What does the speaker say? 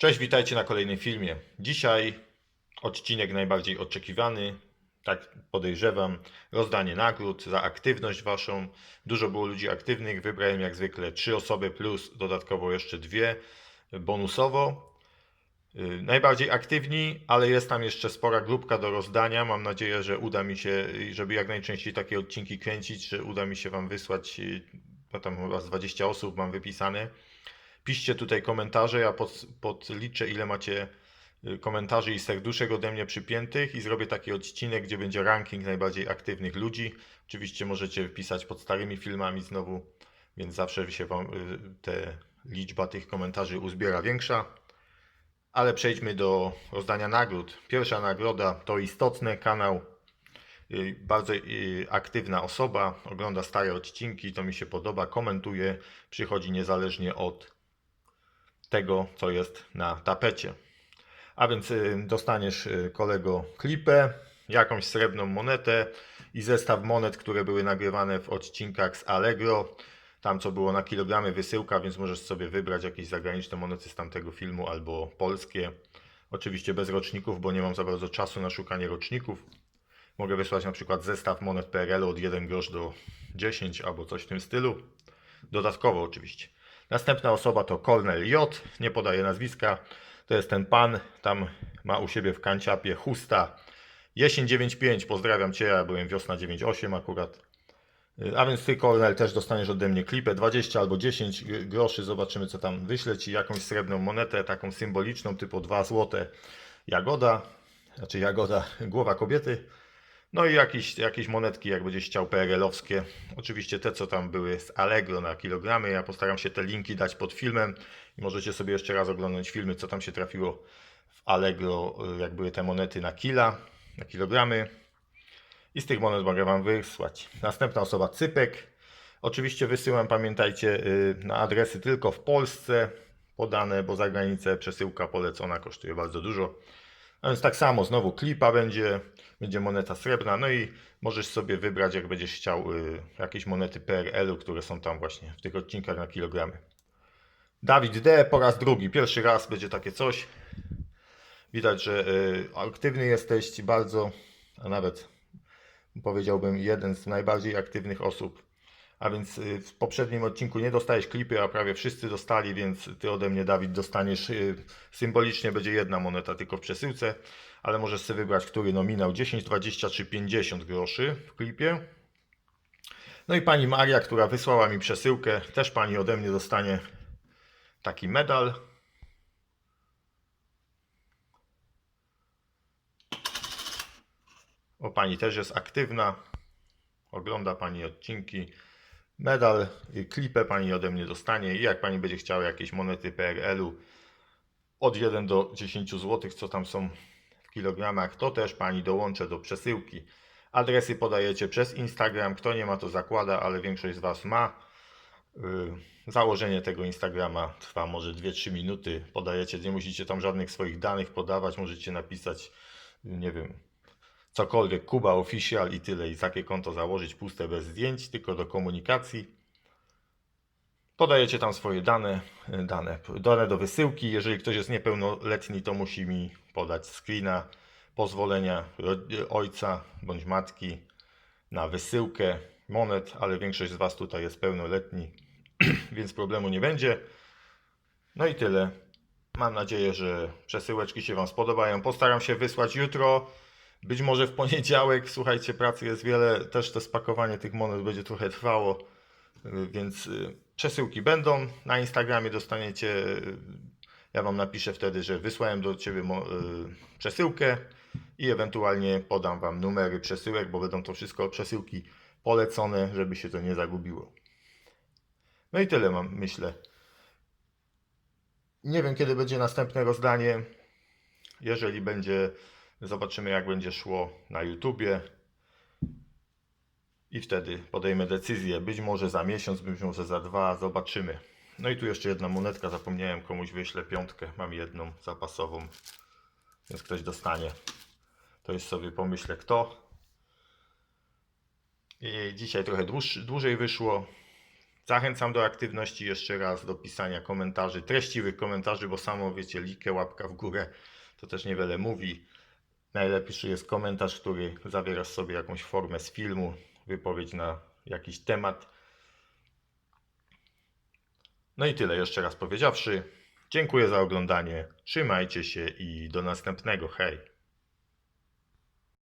Cześć, witajcie na kolejnym filmie. Dzisiaj odcinek najbardziej oczekiwany, tak podejrzewam, rozdanie nagród za aktywność waszą. Dużo było ludzi aktywnych, wybrałem jak zwykle trzy osoby plus dodatkowo jeszcze dwie bonusowo. Yy, Najbardziej aktywni, ale jest tam jeszcze spora grupka do rozdania. Mam nadzieję, że uda mi się, żeby jak najczęściej takie odcinki kręcić, że uda mi się Wam wysłać, yy, bo tam chyba z 20 osób mam wypisane. Piszcie tutaj komentarze, ja pod, podliczę ile macie y, komentarzy i serduszek ode mnie przypiętych i zrobię taki odcinek, gdzie będzie ranking najbardziej aktywnych ludzi. Oczywiście możecie pisać pod starymi filmami znowu, więc zawsze się wam y, te liczba tych komentarzy uzbiera większa. Ale przejdźmy do rozdania nagród. Pierwsza nagroda to istotne kanał. y, Bardzo aktywna osoba, ogląda stare odcinki, to mi się podoba, komentuje, przychodzi niezależnie od tego, co jest na tapecie. A więc y, dostaniesz y, kolego klipę, jakąś srebrną monetę i zestaw monet, które były nagrywane w odcinkach z Allegro. Tam co było na kilogramy wysyłka, więc możesz sobie wybrać jakieś zagraniczne monety z tamtego filmu albo polskie. Oczywiście bez roczników, bo nie mam za bardzo czasu na szukanie roczników. Mogę wysłać na przykład zestaw monet PRL od 1 grosz do 10 albo coś w tym stylu. Dodatkowo oczywiście. Następna osoba to Cornel J, nie podaję nazwiska. To jest ten pan, tam ma u siebie w kanciapie chusta. Jesień 95, pozdrawiam Cię, ja byłem wiosna 98 akurat. A więc Ty, Cornel, też dostaniesz ode mnie klipę 20 albo 10 gr- groszy, zobaczymy co tam wyślę Ci, jakąś srebrną monetę, taką symboliczną, typu 2 złote jagoda, znaczy jagoda, głowa kobiety. No i jakieś, jakieś monetki, jak będziesz chciał, PRL-owskie. Oczywiście te, co tam były z Allegro na kilogramy. Ja postaram się te linki dać pod filmem i możecie sobie jeszcze raz oglądać filmy, co tam się trafiło w Allegro, y, jak były te monety na kila, na kilogramy. I z tych monet mogę Wam wysłać. Następna osoba, Cypek. Oczywiście wysyłam, pamiętajcie, y, na adresy tylko w Polsce podane, bo za granicę przesyłka polecona kosztuje bardzo dużo. Więc tak samo, znowu klipa będzie, będzie moneta srebrna, no i możesz sobie wybrać, jak będziesz chciał, y, jakieś monety PRL-u, które są tam właśnie w tych odcinkach na kilogramy. Dawid D po raz drugi, pierwszy raz będzie takie coś. Widać, że y, aktywny jesteś bardzo, a nawet powiedziałbym jeden z najbardziej aktywnych osób. A więc y, w poprzednim odcinku nie dostałeś klipy, a prawie wszyscy dostali, więc ty ode mnie, Dawid, dostaniesz y, symbolicznie będzie jedna moneta tylko w przesyłce, ale możesz sobie wybrać, który nominał 10, 20 czy 50 groszy w klipie. No i pani Maria, która wysłała mi przesyłkę, też pani ode mnie dostanie taki medal. O, pani też jest aktywna, ogląda pani odcinki. Medal, y, klipę pani ode mnie dostanie i jak pani będzie chciała jakieś monety PRL-u od 1 do 10 zł, co tam są w kilogramach, to też pani dołączę do przesyłki. Adresy podajecie przez Instagram. Kto nie ma, to zakłada, ale większość z Was ma. Yy, Założenie tego Instagrama trwa może 2-3 minuty. Podajecie, nie musicie tam żadnych swoich danych podawać. Możecie napisać, nie wiem, cokolwiek, Kuba Official i tyle. I takie konto założyć puste bez zdjęć, tylko do komunikacji. Podajecie tam swoje dane, dane, dane do wysyłki. Jeżeli ktoś jest niepełnoletni, to musi mi podać screena pozwolenia ojca bądź matki na wysyłkę monet, ale większość z Was tutaj jest pełnoletni, więc problemu nie będzie. No i tyle. Mam nadzieję, że przesyłeczki się Wam spodobają. Postaram się wysłać jutro. Być może w poniedziałek, słuchajcie, pracy jest wiele, też to spakowanie tych monet będzie trochę trwało, y, więc y, przesyłki będą. Na Instagramie dostaniecie, y, ja Wam napiszę wtedy, że wysłałem do Ciebie przesyłkę i ewentualnie podam Wam numery przesyłek, bo będą to wszystko przesyłki polecone, żeby się to nie zagubiło. No i tyle mam, myślę. Nie wiem, kiedy będzie następne rozdanie. Jeżeli będzie, zobaczymy jak będzie szło na YouTubie. I wtedy podejmę decyzję. Być może za miesiąc, być może za dwa, zobaczymy. No i tu jeszcze jedna monetka, zapomniałem komuś wyślę piątkę. Mam jedną zapasową, więc ktoś dostanie. To już sobie pomyślę kto. I dzisiaj trochę dłuż, dłużej wyszło. Zachęcam do aktywności jeszcze raz, do pisania komentarzy, treściwych komentarzy, bo samo wiecie, likę, łapka w górę to też niewiele mówi. Najlepszy jest komentarz, który zawiera sobie jakąś formę z filmu, wypowiedź na jakiś temat. No i tyle jeszcze raz powiedziawszy. Dziękuję za oglądanie. Trzymajcie się i do następnego. Hej!